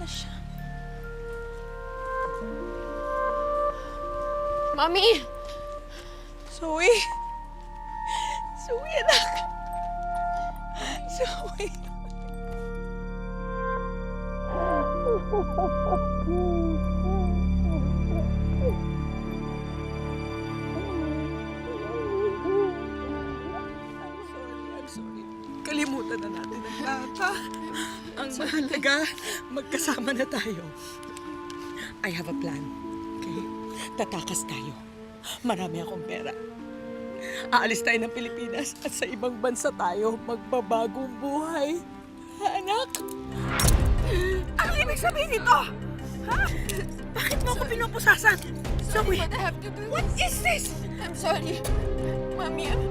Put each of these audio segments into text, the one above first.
na. Mami! Zoe! Zoe, anak! Zoe! I'm Kalimutan na natin ang ha? Ang mahalaga, magkasama na tayo. I have a plan, okay? Tatakas tayo. Marami akong pera. Aalis tayo ng Pilipinas at sa ibang bansa tayo magbabagong buhay. Ha, anak? Ano ibig sabihin nito? Ha? Bakit mo ako pinupusasan? Zoe, What I have to do what is this? I'm sorry. Mami, I'm...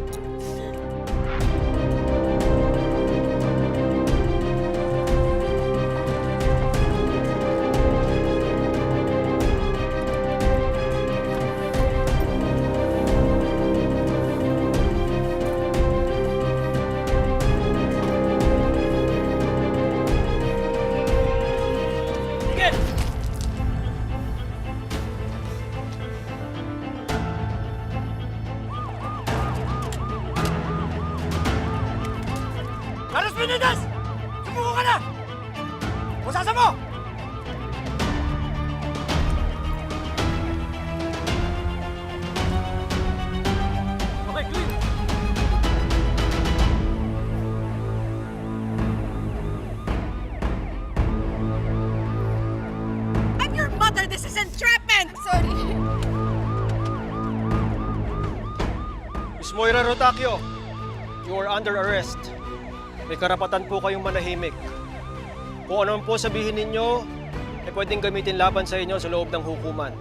Carlos Benitez! Sumuko ka na! Pusasa mo! Okay, clear. I'm your mother! This is entrapment! Sorry. Miss Moira Rotacio, you are under arrest. May karapatan po kayong manahimik. Kung ano man po sabihin ninyo, ay pwedeng gamitin laban sa inyo sa loob ng hukuman.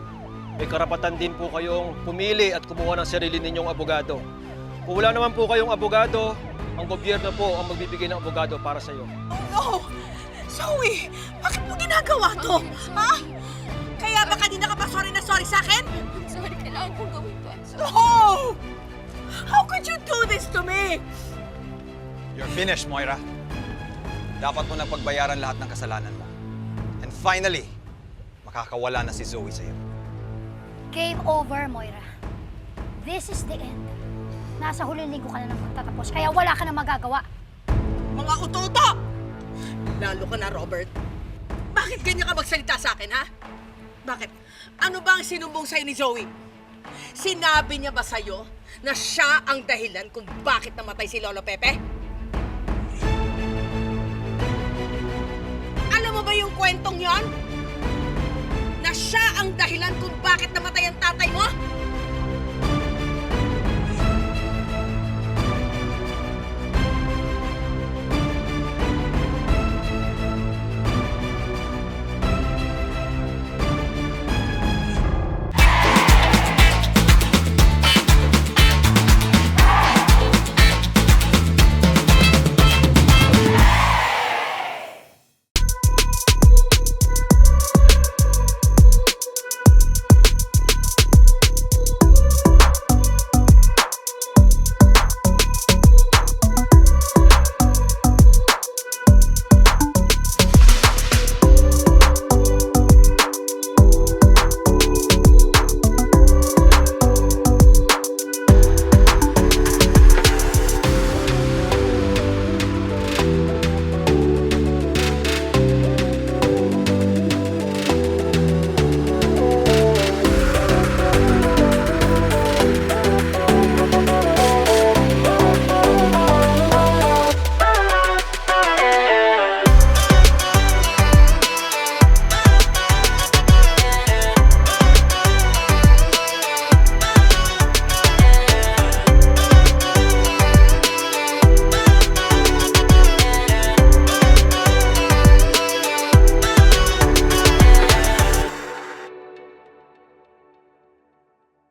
May karapatan din po kayong pumili at kumuha ng sarili ninyong abogado. Kung wala naman po kayong abogado, ang gobyerno po ang magbibigay ng abogado para sa iyo. Oh no! Zoe! Bakit mo ginagawa to? Ha? Kaya ba kanina ka pa sorry na sorry sa akin? I'm sorry. Kailangan kong gawin to. No! How could you do this to me? You're finished, Moira. Dapat mo na pagbayaran lahat ng kasalanan mo. And finally, makakawala na si Zoe sa'yo. Game over, Moira. This is the end. Nasa huling linggo ka na ng magtatapos, kaya wala ka na magagawa. Mga uto-uto! Lalo ka na, Robert. Bakit ganyan ka magsalita sa akin, ha? Bakit? Ano ba ang sinumbong sa'yo ni Zoe? Sinabi niya ba sa'yo na siya ang dahilan kung bakit namatay si Lolo Pepe? Ba yung kwentong yon? Na siya ang dahilan kung bakit namatay ang tatay mo?